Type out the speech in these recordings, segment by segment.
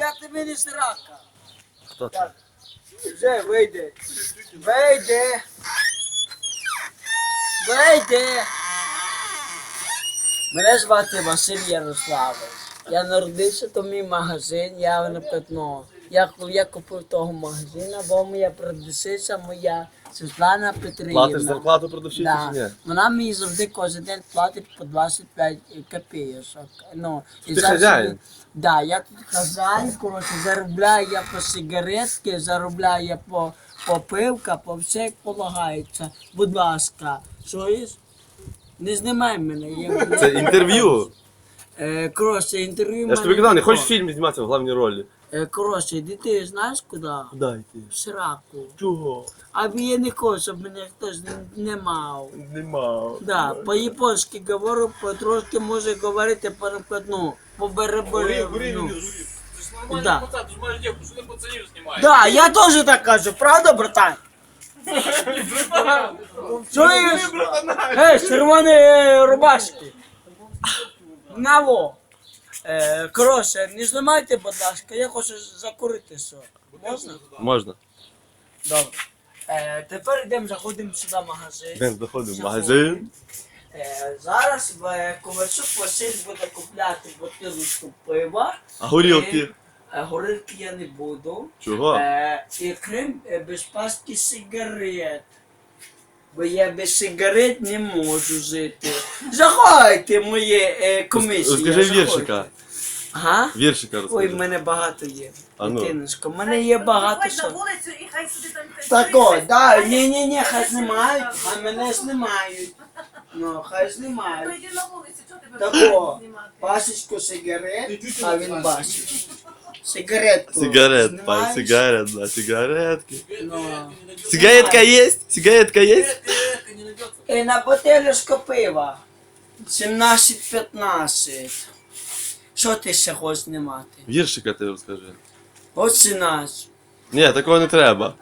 Я тобі не срака. Хто це? Вже вийде. Вийде. Вийде. Мене звати Василь Ярославович. Я народився, то мій магазин, я на ну, я, я купив того магазину, бо моя продавциця, моя Світлана Петрівна. Платиш зарплату продавщиці Да. чи ні? Вона мені завжди кожен день платить по 25 копійок. Ну, і Ти хазяїн? Да, я тут хазяїн, коротше, заробляю я по сигаретки, заробляю я по, по пивка, по все як полагається. Будь ласка, чуєш? Не знімай мене. Я, Це інтерв'ю. Е, коротше, інтерв'ю Я ж тобі казав, не хочеш в фільмі зніматися в головній ролі? Е, коротше, іди ти знаєш куди? Куди йти? В сраку. Чого? А я не хочу, щоб мене хтось не, не мав. Нема. Да, по-японськи говорю, по-трошки може говорити по ну, по беребері. Ну. Да. Ты же моя девку, что ты пацанів знімаєш? да, я теж так кажу, правда, братан? Чуєш? Ей, червоні е, рубашки. Наво. Е, коротше, не знімайте, будь ласка, я хочу закурити що. Можна? Можна. Добре. Е, тепер йдемо, заходимо сюди в магазин. Йдемо, заходимо в магазин. Е, зараз е, Ковальчук Василь буде купляти бутилочку пива. А горілки? Е, горілки я не буду. Чого? Е, і крім е, без паски сигарет. Бо я без сигарет не можу жити. В моє е, комісію. Розкажи заходьте. віршика. Ага. Віршика Ой, в мене багато є. А ну. Дитиночко, в мене є багато Виходь на що. вулицю і хай собі там Так о, да, ні, ні, ні, хай знімають, а мене знімають. Ну, хай знімають. йди на вулицю, чого тебе Тако, знімати? сигарет, а він бачить. Сигаретку. Сигарет, пай, знімаєш? сигарет, да, сигаретки. Ну. Сигаретка есть? Сигаретка есть? не найдется. І на бутилочку пива. 17-15. Що ти ще хочеш знімати? Віршика ти розкажи. 17. Ні, такого не треба.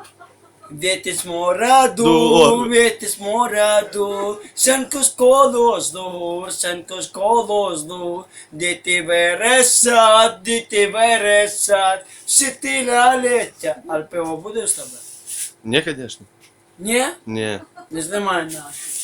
Вітись мораду, Добре. вітись мораду, сенко з колозну, сенко з колозну, діти вересат, діти вересат, сітиля леття. Але пиво буде з тебе? Ні, звісно. Ні? Ні. Не знімай наше.